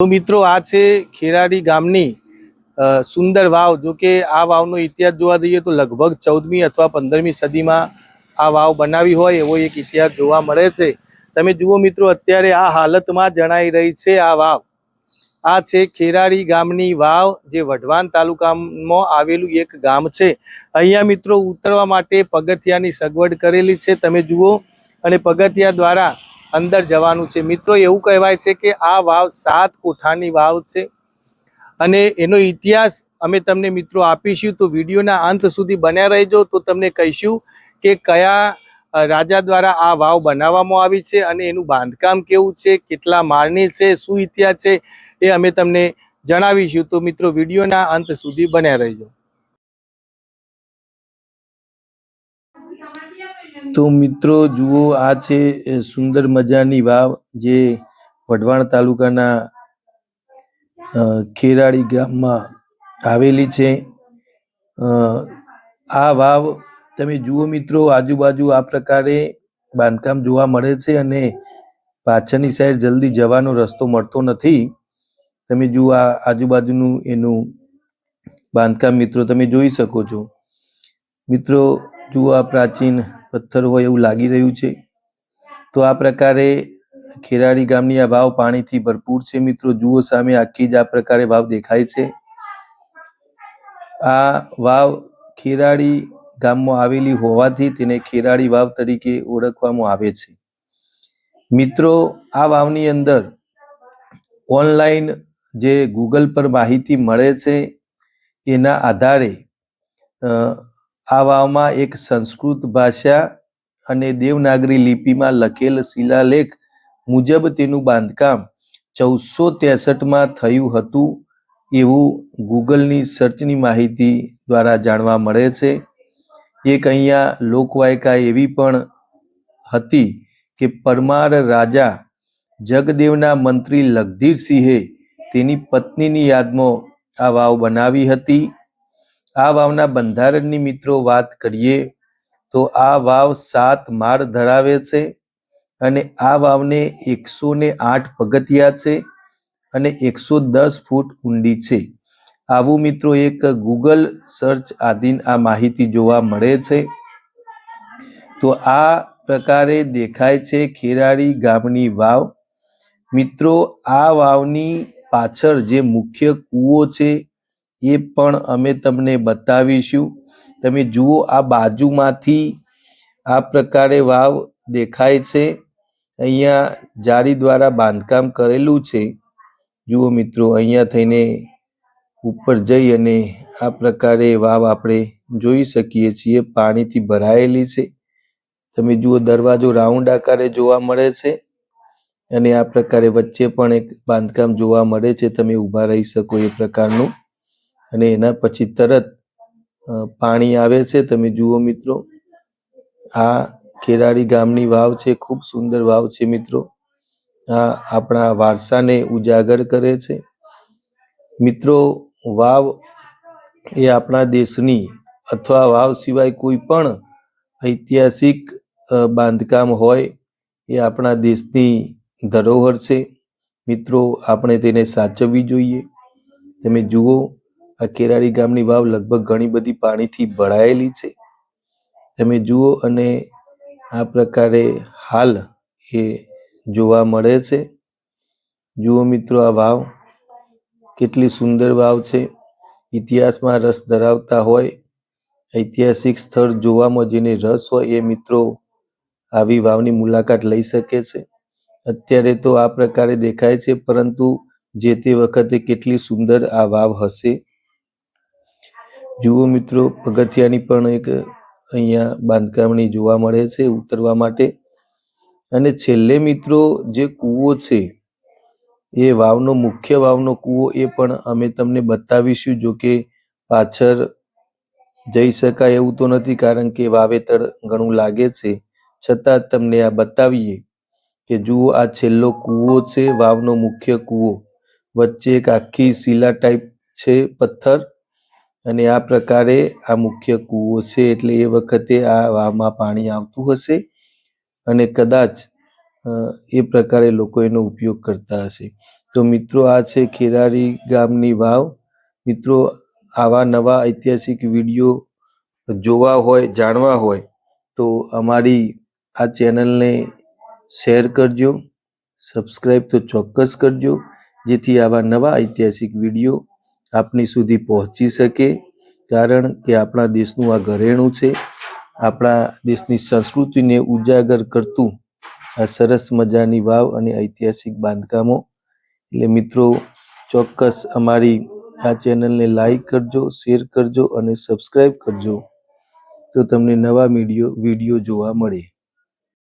તો મિત્રો આ છે ખેરાડી ગામની સુંદર વાવ. જો કે આ વાવનો ઇતિહાસ જોવા જઈએ તો લગભગ ચૌદમી અથવા પંદરમી સદીમાં આ વાવ બનાવી હોય એવો એક ઇતિહાસ જોવા મળે છે. તમે જુઓ મિત્રો, અત્યારે આ હાલતમાં જણાઈ રહી છે આ વાવ. આ છે ખેરાડી ગામની વાવ, જે વઢવાન તાલુકામાં આવેલું એક ગામ છે. અહીંયા મિત્રો ઉતરવા માટે પગથિયાની સગવડ કરેલી છે, તમે જુઓ. અને પગથિયા દ્વારા અંદર જવાનું છે. મિત્રો, એવું કહેવાય છે કે આ વાવ સાત કોઠાની વાવ છે અને એનો ઇતિહાસ અમે તમને મિત્રો આપીશું. તો વિડીયોના અંત સુધી બન્યા રહેજો. તો તમને કહીશું કે કયા રાજા દ્વારા આ વાવ બનાવવામાં આવી છે અને એનું બાંધકામ કેવું છે, કેટલા માળની છે, શું ઇતિહાસ છે એ અમે તમને જણાવીશું. તો મિત્રો, વિડીયોના અંત સુધી બન્યા રહેજો. તો મિત્રો જુઓ, આ છે સુંદર મજાની વાવ જે વઢવાણ તાલુકાના ખેરાળી ગામમાં આવેલી છે. આ વાવ તમે જુઓ મિત્રો, આજુબાજુ આ પ્રકારે બાંધકામ જોવા મળે છે અને પાછળની સાઈડ જલ્દી જવાનો રસ્તો મળતો નથી. તમે જુઓ, આ આજુબાજુનું એનું બાંધકામ મિત્રો તમે જોઈ શકો છો. મિત્રો જુઓ આ પ્રાચીન પથ્થર હોય એવું લાગી રહ્યું છે. તો આ પ્રકારે ખેરાડી ગામની આ વાવ પાણીથી ભરપૂર છે મિત્રો. જુઓ સામે આખી જ આ પ્રકારે વાવ દેખાય છે. આ વાવ ખેરાડી ગામમાં આવેલી હોવાથી તેને ખેરાડી વાવ તરીકે ઓળખવામાં આવે છે. મિત્રો, આ વાવની અંદર ઓનલાઈન જે ગૂગલ પર માહિતી મળે છે, એના આધારે આ વાવમાં એક સંસ્કૃત ભાષા અને દેવનાગરી લિપિમાં લખેલ શિલાલેખ મુજબ તેનું બાંધકામ ચૌદસો ત્રેસઠમાં થયું હતું એવું ગૂગલની સર્ચની માહિતી દ્વારા જાણવા મળે છે. એક અહીંયા લોકવાયકા એવી પણ હતી કે પરમાર રાજા જગદેવના મંત્રી લગધીરસિંહે તેની પત્નીની યાદમાં આ વાવ બનાવી હતી. આ વાવના બંધારણની મિત્રો વાત કરીએ, તો આ વાવ સાત માળ ધરાવે છે અને આ વાવને એકસો ને આઠ પગથિયા છે અને એકસો દસ ફૂટ ઊંડી છે. આવું મિત્રો એક ગૂગલ સર્ચ આધીન આ માહિતી જોવા મળે છે. તો આ પ્રકારે દેખાય છે ખેરાડી ગામની વાવ. મિત્રો, આ વાવની પાછળ જે મુખ્ય કૂવો છે એ પણ અમે તમને બતાવીશું. તમે જુઓ, આ બાજુમાંથી આ પ્રકારે વાવ દેખાય છે. અહીંયા જાળી દ્વારા બાંધકામ કરેલું છે. જુઓ મિત્રો, અહીંયા થઈને ઉપર જઈ અને આ પ્રકારે વાવ આપણે જોઈ શકીએ છીએ. પાણીથી ભરાયેલી છે. તમે જુઓ, દરવાજો રાઉન્ડ આકારે જોવા મળે છે અને આ પ્રકારે વચ્ચે પણ એક બાંધકામ જોવા મળે છે. તમે ઊભા રહી શકો એ પ્રકારનું. અને એના પછી તરત પાણી આવે છે. તમે જુઓ મિત્રો, આ ખેરાળી ગામની વાવ છે. ખૂબ સુંદર વાવ છે મિત્રો. આ આપણા વારસાને ઉજાગર કરે છે. મિત્રો, વાવ એ આપણા દેશની અથવા વાવ સિવાય કોઈ પણ ઐતિહાસિક બાંધકામ હોય એ આપણા દેશની ધરોહર છે. મિત્રો, આપણે તેને સાચવવી જોઈએ. તમે જુઓ આ કેરાળી ગામની વાવ લગભગ ઘણી બધી પાણીથી ભરાયેલી છે. તમે જુઓ અને આ પ્રકારે હાલ એ જોવા મળે છે. જુઓ મિત્રો આ વાવ, કેટલી સુંદર વાવ છે. ઇતિહાસમાં રસ ધરાવતા હોય, ઐતિહાસિક સ્થળ જોવામાં જેને રસ હોય એ મિત્રો આવી વાવની મુલાકાત લઈ શકે છે. અત્યારે તો આ પ્રકારે દેખાય છે, પરંતુ જે તે વખતે કેટલી સુંદર આ વાવ હશે. જુઓ મિત્રો, પગથિયાની પણ એક અહીંયા બાંધકામની જોવા મળે છે ઉતરવા માટે. અને છેલ્લે મિત્રો, જે કૂવો છે, એ વાવનો, મુખ્ય વાવનો કૂવો એ પણ અમે તમને બતાવીશું, જો કે પાછળ જઈ શકાય એવું તો નથી, કારણ કે વાવેતર ઘણું લાગે છે. છતાં તમને આ બતાવીએ કે જુઓ, આ છેલ્લો કૂવો છે, વાવનો મુખ્ય કૂવો. વચ્ચે એક આખી શિલા ટાઈપ છે, પથ્થર. અને આ પ્રકારે આ મુખ્ય કૂવો છે એટલે એ વખતે આ વાવમાં પાણી આવતું હશે અને કદાચ એ પ્રકારે લોકો એનો ઉપયોગ કરતા હશે. તો મિત્રો, આ છે ખેરારી ગામની વાવ. મિત્રો, આવા નવા ઐતિહાસિક વીડિયો જોવા હોય, જાણવા હોય, તો અમારી આ ચેનલને શેર કરજો સબસ્ક્રાઈબ તો ચોક્કસ કરજો, જેથી આવા નવા ઐતિહાસિક વીડિયો આપની સુધી પહોંચી શકે, કારણ કે આપણા દેશનું આ ઘરેણું છે. આપણા દેશની સંસ્કૃતિને ઉજાગર કરતું આ સરસ મજાની વાવ અને ઐતિહાસિક બાંધકામો. એટલે મિત્રો, ચોક્કસ અમારી આ ચેનલને લાઈક કરજો, શેર કરજો અને સબસ્ક્રાઈબ કરજો, તો તમને નવા વીડિયો વીડિયો જોવા મળે.